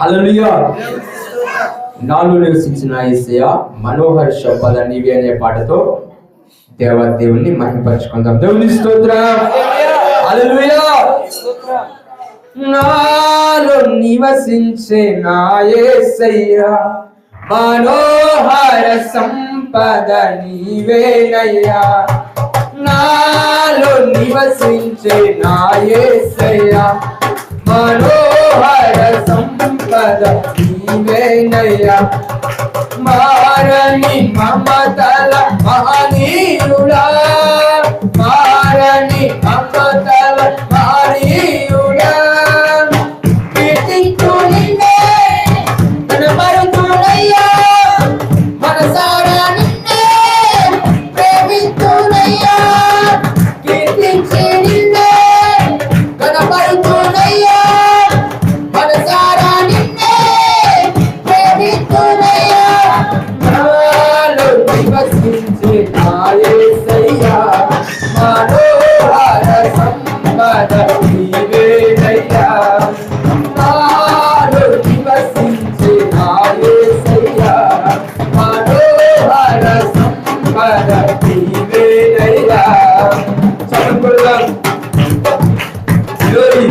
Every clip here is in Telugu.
హల్లెలూయా. నాలో నివసించిన ఏసయ్య మనోహర్ శబ్దాల నీవి అనే పాటతో దేవ దేవుణ్ణి మహింపరచుకుందాం. దేవుని స్తోత్ర. హల్లెలూయా. నాలో నివసించే నా మనోహర సంపద నీవేనయ్యా. నాలో నివసించే నా మనో మనోహర సంపద నీవేనయ్యా. మారని మమతల మహనీయుడా. మారని నివసించే నా యేసయ్యా మనోహర సంపద నీవేనయ్యా. నాలో నివసించే నా యేసయ్యా మనోహర సంపద నీవేనయ్యా. చదువుకుందాం Glory.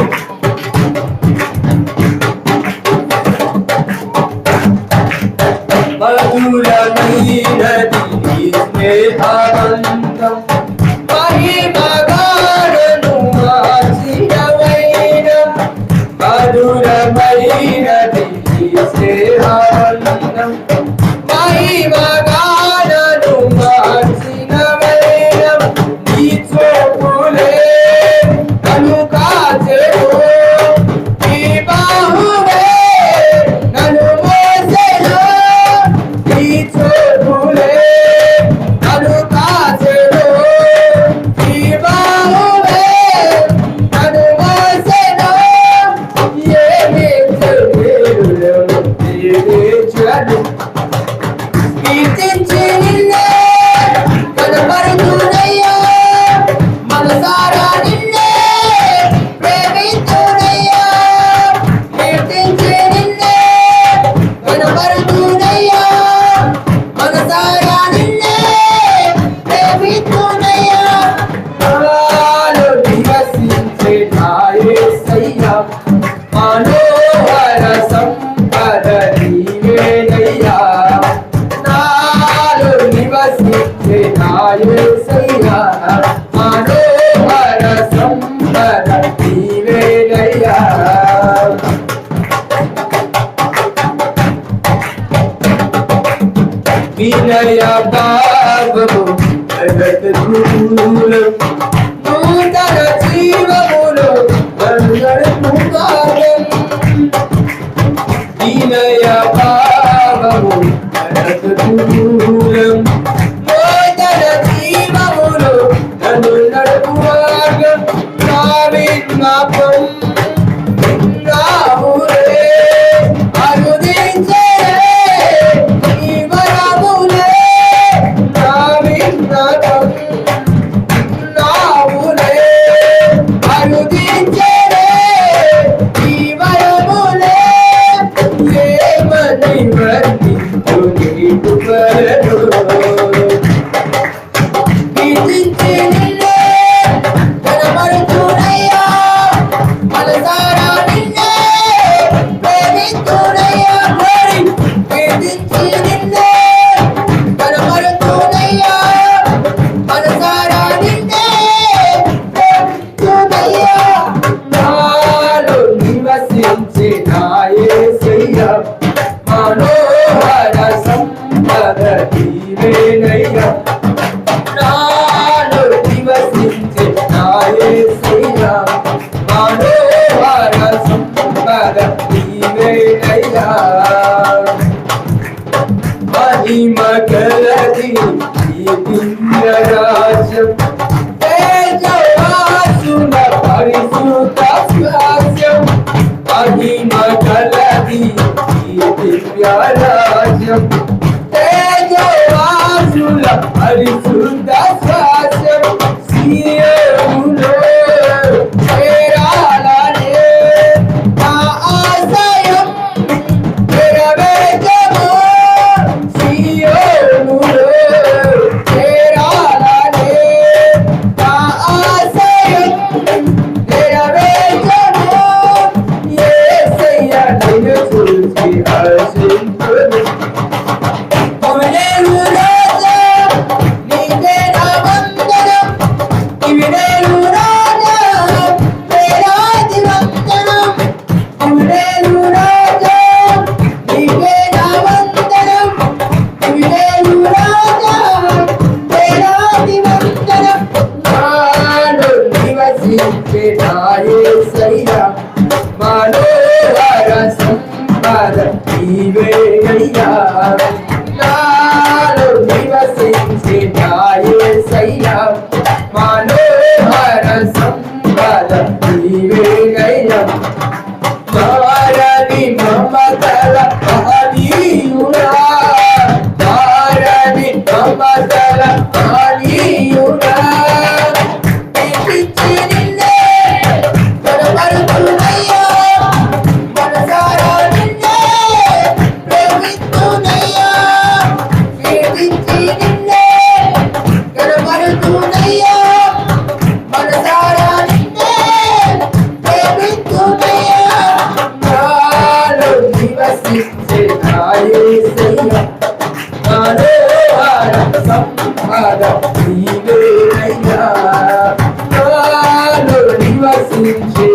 మధురమైనది నీ స్నేహబంధం మహిమగానను ఆశిరమైన మధురమైనది నీ vinaya bhagavu jagat dhool nūtana jeeva bolo vandan mukaram vinaya నీవేనయ్యా నాలో నివసించే నా యేసయ్యా. మనోహర సంపద నీవేనయ్యా మహిమ కలది ఈ దివ్యరాజ్యం తేజవాసుల పరిశుద్ధ స్వాస్యం. మహిమ కలది ఈ దివ్యరాజ్యం. తేజవాసుల పరిశుద్ధ నీవేనయ్యా నాలో నివసించే